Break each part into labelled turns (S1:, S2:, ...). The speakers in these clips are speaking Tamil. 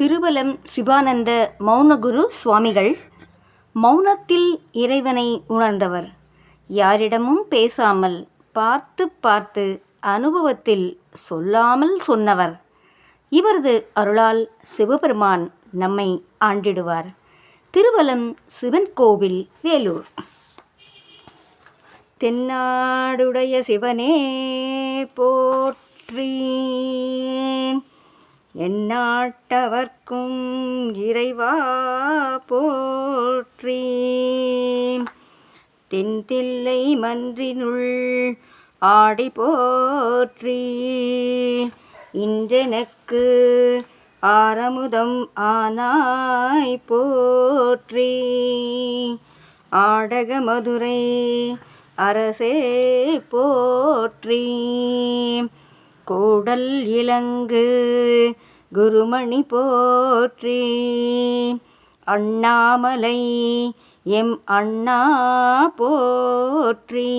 S1: திருவலம் சிவானந்த மௌனகுரு சுவாமிகள். மௌனத்தில் இறைவனை உணர்ந்தவர். யாரிடமும் பேசாமல் பார்த்து பார்த்து அனுபவத்தில் சொல்லாமல் சொன்னவர். இவரது அருளால் சிவபெருமான் நம்மை ஆண்டிடுவார். திருவலம் சிவன் கோவில் வேலூர். தென்னாடுடைய சிவனே போற்றி. எந்நாட்டவர்க்கும் இறைவா போற்றி. தென்தில்லை மன்றினுள் ஆடி போற்றி. இன்றெனக்கு ஆரமுதம் ஆனாய் போற்றி. ஆடக மதுரை அரசே போற்றி. கூடல் இலங்கு குருமணி போற்றி. அண்ணாமலை எம் அண்ணா போற்றி.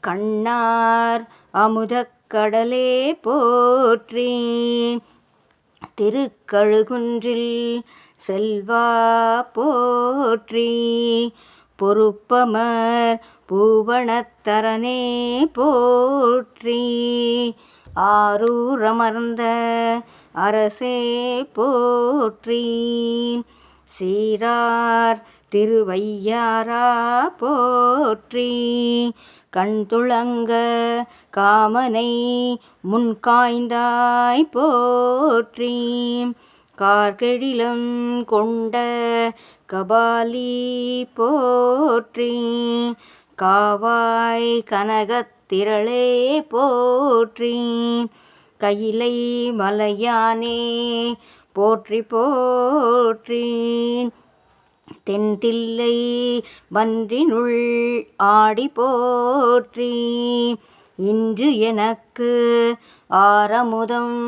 S1: கண்ணார் அமுதக்கடலே போற்றி. திருக்கழுகுன்றில் செல்வா போற்றி. பொறுப்பமர் பூவணத்தரனே போற்றி. ஆரூரமர்ந்த அரசே போற்றி. சீரார் திருவையாரா போற்றி. கண் துளங்க காமனை முன்காய்ந்தாய் போற்றி. கார்கெழிலம் கொண்ட கபாலி போற்றி. காவாய் கனகத்திரளே போற்றி கையிலை மலையானே போற்றி போற்றி தென்தில்லை பன்றினுள் ஆடி போற்றி இன்று எனக்கு ஆரமுதம்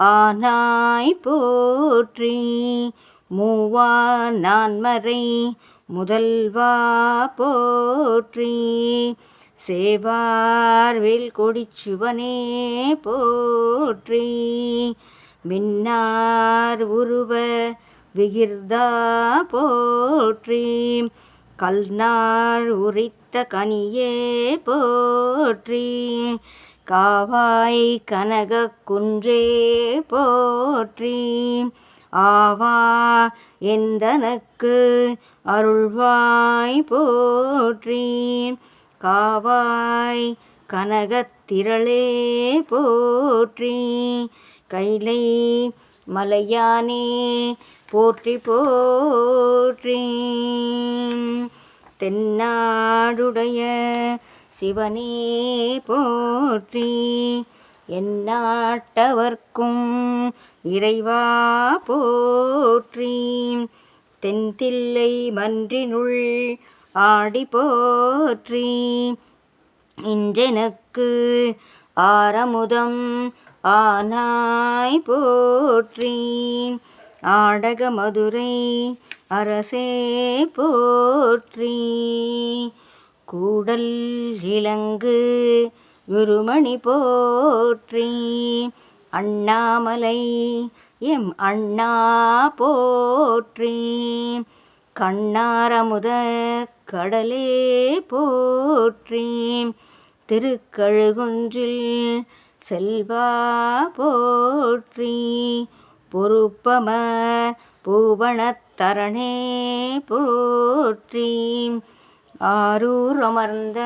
S1: ஆனாய் போற்றி மூவா நான்மறை முதல்வா போற்றி. சேவார்வில் கொடிச்சுவனே போற்றி. மின்னார் உருவ விகிர்தா போற்றி. கல்நாள் உரித்த கனியே போற்றி. காவாய் கனக குன்றே போற்றி. ஆவா என்றனக்கு அருள்வாய் போற்றி காவாய் கனகத்திரளே போற்றி கைலை மலையானே போற்றி போற்றி தென்னாடுடைய சிவனே போற்றி. எந்நாட்டவர்க்கும் இறைவா போற்றி. தென்தில்லை மன்றினுள் ஆடி போற்றி. இன்றெனக்கு ஆரமுதம் ஆனாய் போற்றி. ஆடக மதுரை அரசே போற்றி. கூடல் இலங்கு குருமணி போற்றி. அண்ணாமலை எம் அண்ணா போற்றி. கண்ணாரமுத கடலே போற்றி. திருக்கழுகுன்றில் செல்வா போற்றி. பொறுப்பம பூவணத்தரணே போற்றி. ஆரூர் அமர்ந்த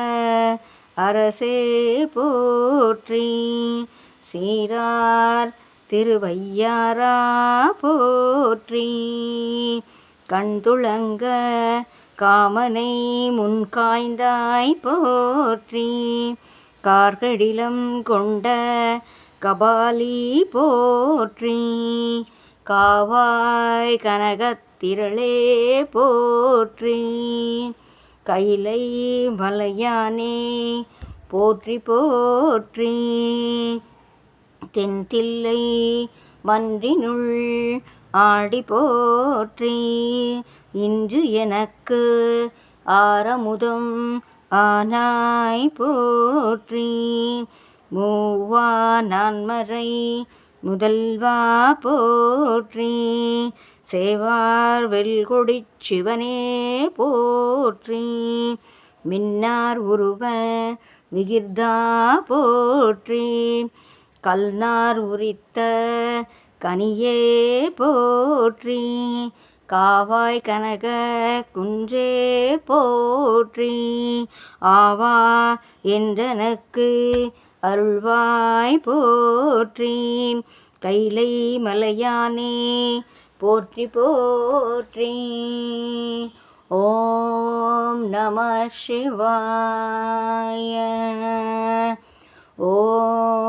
S1: அரசே போற்றி. சீரார் திருவையாரா போற்றி. கண்துளங்க காமனை முன்காய்ந்தாய் போற்றி. கார்கடிலம் கொண்ட கபாலி போற்றி. காவாய் கனகத்திரளே போற்றி. கைலை மலையானே போற்றி போற்றி. தென்தில்லை வன்றினுள் ஆடி போற்றி. இன்று எனக்கு ஆரமுதம் ஆனாய் போற்றி. மூவா நான்மறை முதல்வா போற்றி. சேவார் வெல்கொடிச் சிவனே போற்றி. மின்னார் உருவ விகிர்தா போற்றி. கல்நார் உரித்த கனியே போற்றி காவாய் கனக குன்றே போற்றி ஆவா என்றனக்கு அருள்வாய் போற்றி. கைலை மலையானே போற்றி போற்றி. ஓம் நம சிவாய. ஓம்